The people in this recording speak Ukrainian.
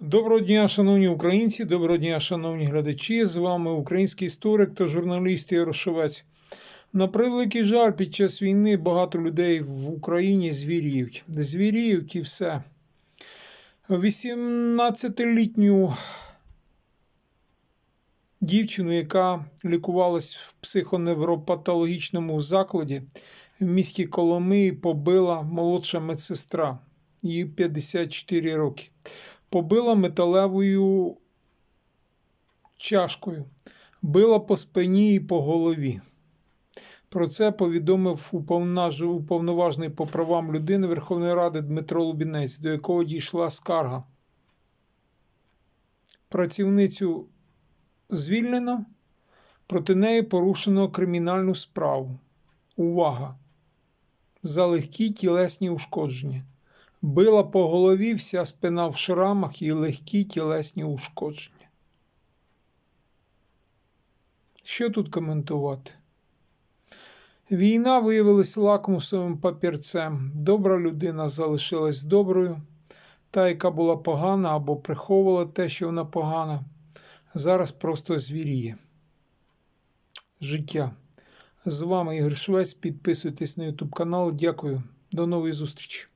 Доброго дня, шановні українці, доброго дня, шановні глядачі. З вами український історик та журналіст Ярошовець. На превеликий жаль, під час війни багато людей в Україні звіріють. Звіріють і все. 18-літню дівчину, яка лікувалась в психоневропатологічному закладі в місті Коломиї, побила молодша медсестра. Їй 54 роки побила металевою чашкою, била по спині і по голові. Про це повідомив уповноважений по правам людини Верховної Ради Дмитро Лубінець, до якого дійшла скарга. Працівницю звільнено, проти неї порушено кримінальну справу. Увага! За легкі тілесні ушкодження. Била по голові, вся спина в шрамах і легкі тілесні ушкодження. Що тут коментувати? Війна виявилась лакмусовим папірцем. Добра людина залишилась доброю. Та, яка була погана або приховувала те, що вона погана, зараз просто звіріє. Життя. З вами Ігор Швець. Підписуйтесь на YouTube канал. Дякую. До нової зустрічі.